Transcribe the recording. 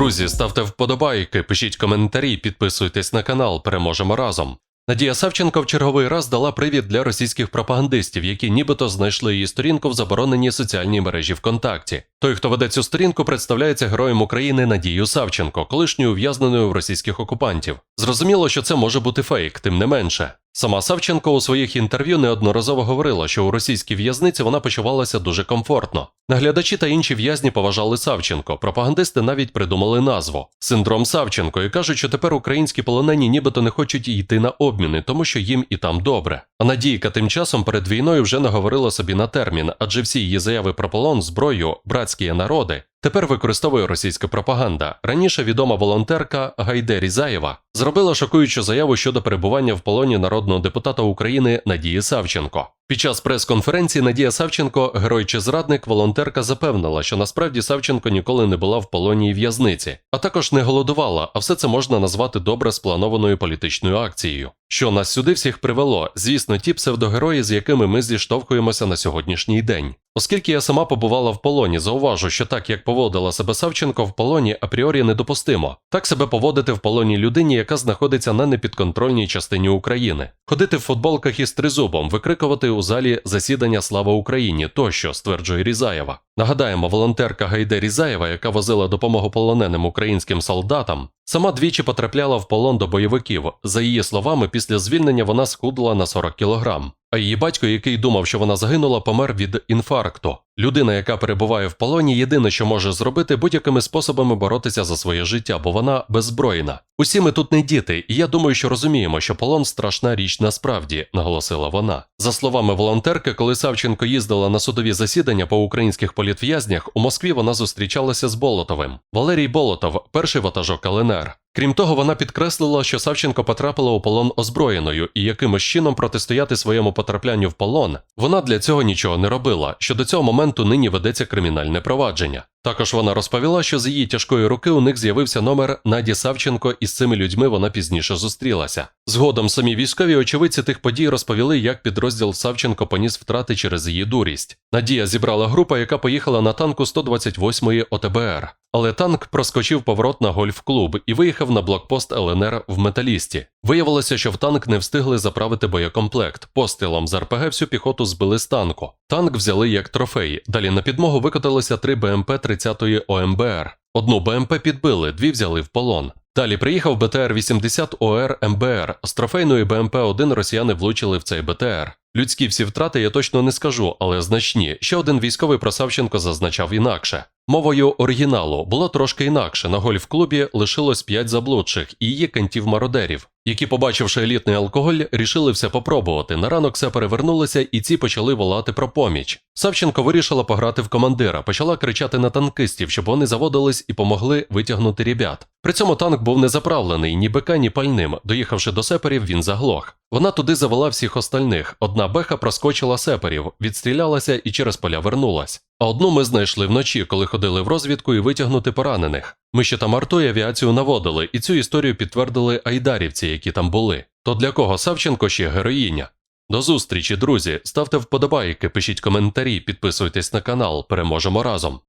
Друзі, ставте вподобайки, пишіть коментарі, підписуйтесь на канал, переможемо разом. Надія Савченко в черговий раз дала привід для російських пропагандистів, які нібито знайшли її сторінку в забороненій соціальній мережі ВКонтакті. Той, хто веде цю сторінку, представляється героєм України Надією Савченко, колишньою ув'язненою в російських окупантів. Зрозуміло, що це може бути фейк, тим не менше. Сама Савченко у своїх інтерв'ю неодноразово говорила, що у російській в'язниці вона почувалася дуже комфортно. Наглядачі та інші в'язні поважали Савченко. Пропагандисти навіть придумали назву синдром Савченко і кажуть, що тепер українські полонені нібито не хочуть йти на обміни, тому що їм і там добре. А Надійка тим часом перед війною вже наговорила собі на термін, адже всі її заяви про полон, зброю, братські народи Тепер використовує російська пропаганда. Раніше відома волонтерка Гайде Різаєва зробила шокуючу заяву щодо перебування в полоні народного депутата України Надії Савченко. Під час прес-конференції Надія Савченко, герой чи зрадник, волонтерка запевнила, що насправді Савченко ніколи не була в полоні і в'язниці, а також не голодувала, а все це можна назвати добре спланованою політичною акцією. Що нас сюди всіх привело? Звісно, ті псевдогерої, з якими ми зіштовхуємося на сьогоднішній день. Оскільки я сама побувала в полоні, зауважу, що так як поводила себе Савченко в полоні апріорі недопустимо. Так себе поводити в полоні людині, яка знаходиться на непідконтрольній частині України, ходити в футболках із тризубом, викрикувати у залі засідання Слава Україні тощо, стверджує Різаєва. Нагадаємо, волонтерка Гайде Різаєва, яка возила допомогу полоненим українським солдатам, сама двічі потрапляла в полон до бойовиків. За її словами, після звільнення вона схудла на 40 кілограм. А її батько, який думав, що вона загинула, помер від інфаркту. Людина, яка перебуває в полоні, єдине, що може зробити, будь-якими способами боротися за своє життя, бо вона беззбройна. Усі ми тут не діти, і я думаю, що розуміємо, що полон страшна річ насправді, наголосила вона. За словами волонтерки, коли Савченко їздила на судові засідання по українських політв'язнях, у Москві вона зустрічалася з Болотовим. Валерій Болотов, перший ватажок ЛНР. Крім того, вона підкреслила, що Савченко потрапила у полон озброєною і якимось чином протистояти своєму потраплянню в полон вона для цього нічого не робила. Що до цього моменту нині ведеться кримінальне провадження. Також вона розповіла, що з її тяжкої руки у них з'явився номер Наді Савченко, і з цими людьми вона пізніше зустрілася. Згодом самі військові очевидці тих подій розповіли, як підрозділ Савченко поніс втрати через її дурість. Надія зібрала група, яка поїхала на танку 128-ї ОТБР. Але танк проскочив поворот на гольф-клуб і виїхав на блокпост ЛНР в металісті. Виявилося, що в танк не встигли заправити боєкомплект. Пострілом з РПГ всю піхоту збили з танку. Танк взяли як трофей. Далі на підмогу викотилося три БМП 30-ї ОМБР. Одну БМП підбили, дві взяли в полон. Далі приїхав БТР-80 ОР МБР. З трофейної БМП-1 росіяни влучили в цей БТР. Людські всі втрати я точно не скажу, але значні. Ще один військовий про Савченко зазначав інакше. Мовою оригіналу було трошки інакше. На гольф-клубі лишилось п'ять заблудших і її кантів-мародерів, які, побачивши елітний алкоголь, рішили все попробувати. На ранок все перевернулося, і ці почали волати про поміч. Савченко вирішила пограти в командира, почала кричати на танкистів, щоб вони заводились і помогли витягнути ребят. При цьому танк був не заправлений ні бика, ні пальним. Доїхавши до сеперів, він заглох. Вона туди завела всіх остальних. Одна беха проскочила сеперів, відстрілялася і через поля вернулась. А одну ми знайшли вночі, коли ходили в розвідку і витягнути поранених. Ми ще там арту і авіацію наводили, і цю історію підтвердили айдарівці, які там були. То для кого Савченко ще героїня? До зустрічі, друзі. Ставте вподобайки, пишіть коментарі, підписуйтесь на канал. Переможемо разом.